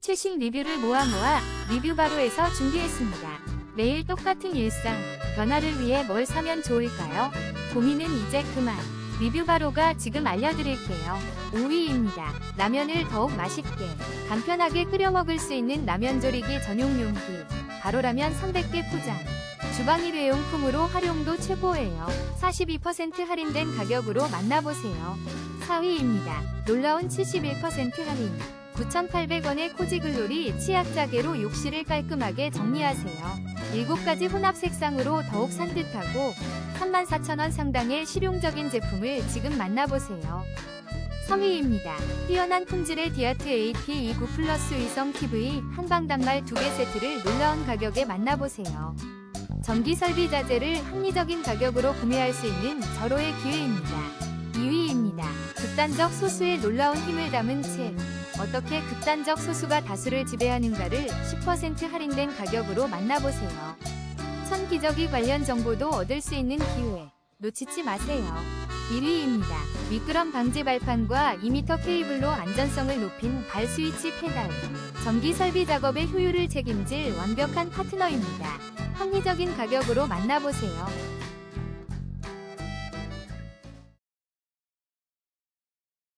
최신 리뷰를 모아 모아 리뷰 바로에서 준비했습니다. 매일 똑같은 일상, 변화를 위해 뭘 사면 좋을까요? 고민은 이제 그만. 리뷰 바로가 지금 알려드릴게요. 5위입니다. 라면을 더욱 맛있게, 간편하게 끓여 먹을 수 있는 라면 조리기 전용 용기. 바로라면 300개 포장. 주방 일회용품으로 활용도 최고예요. 42% 할인된 가격으로 만나보세요. 4위입니다. 놀라운 71% 할인. 9,800원의 코지글놀이 치약자개로 욕실을 깔끔하게 정리하세요. 7가지 혼합 색상으로 더욱 산뜻하고 34,000원 상당의 실용적인 제품을 지금 만나보세요. 3위입니다. 뛰어난 품질의 디아트 AP29 플러스 위성 TV 한방 단말 2개 세트를 놀라운 가격에 만나보세요. 전기 설비 자재를 합리적인 가격으로 구매할 수 있는 절호의 기회입니다. 2위입니다. 극단적 소수의 놀라운 힘을 담은 책. 어떻게 극단적 소수가 다수를 지배하는가를 10% 할인된 가격으로 만나보세요. 천기저귀 관련 정보도 얻을 수 있는 기회. 놓치지 마세요. 1위입니다. 미끄럼 방지 발판과 2m 케이블로 안전성을 높인 발 스위치 페달. 전기 설비 작업의 효율을 책임질 완벽한 파트너입니다. 합리적인 가격으로 만나보세요.